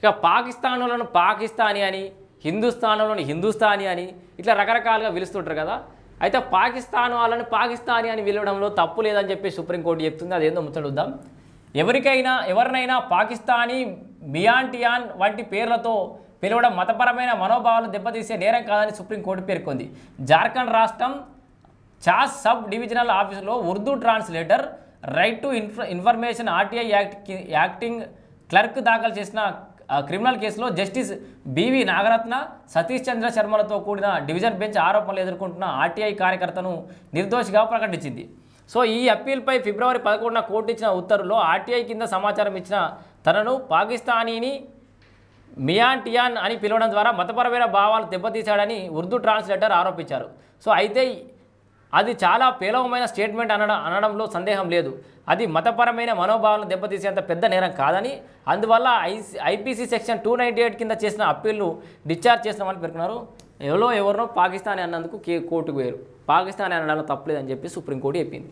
ఇక పాకిస్తానులను పాకిస్తానీ అని హిందుస్థానులను హిందుస్థానీ అని ఇట్లా రకరకాలుగా పిలుస్తుంటారు కదా. అయితే పాకిస్తాన్ వాళ్ళని పాకిస్తానీ అని పిలవడంలో తప్పు లేదని చెప్పి సుప్రీంకోర్టు చెప్తుంది. అదేందో ముచ్చడుద్దాం ఎవరికైనా ఎవరినైనా పాకిస్తానీ మియాంటియాన్ వంటి పేర్లతో పిలవడం మతపరమైన మనోభావాలను దెబ్బతీసే నేరం కాదని సుప్రీంకోర్టు పేర్కొంది. జార్ఖండ్ రాష్ట్రం చాస్ సబ్ డివిజనల్ ఆఫీసులో Urdu translator right to information RTI act acting clerk దాఖలు చేసిన క్రిమినల్ కేసులో justice B V Nagarathna Satish Chandra శర్మలతో కూడిన డివిజన్ బెంచ్ ఆరోపణలు ఎదుర్కొంటున్న ఆర్టీఐ కార్యకర్తను నిర్దోషిగా ప్రకటించింది. సో ఈ అప్పీల్పై ఫిబ్రవరి పదకొండున కోర్టు ఇచ్చిన ఉత్తర్వులో ఆర్టీఐ కింద సమాచారం ఇచ్చిన తనను పాకిస్తానీని మియాన్ టియాన్ అని పిలవడం ద్వారా మతపరమైన భావాలు దెబ్బతీశాడని ఉర్దూ ట్రాన్స్లేటర్ ఆరోపించారు. సో అయితే అది చాలా పేలవమైన స్టేట్మెంట్ అనడం అనడంలో సందేహం లేదు. అది మతపరమైన మనోభావాలను దెబ్బతీసేంత పెద్ద నేరం కాదని అందువల్ల IC IPC section two ninety eight కింద చేసిన అప్పీల్ను డిశ్చార్జ్ చేసినామని పేర్కొన్నారు. ఎవరో ఎవరినో పాకిస్తానీ అన్నందుకు కే కోర్టుకు వేరు పాకిస్తాన్ అనడంలో తప్పలేదని చెప్పి సుప్రీంకోర్టు చెప్పింది.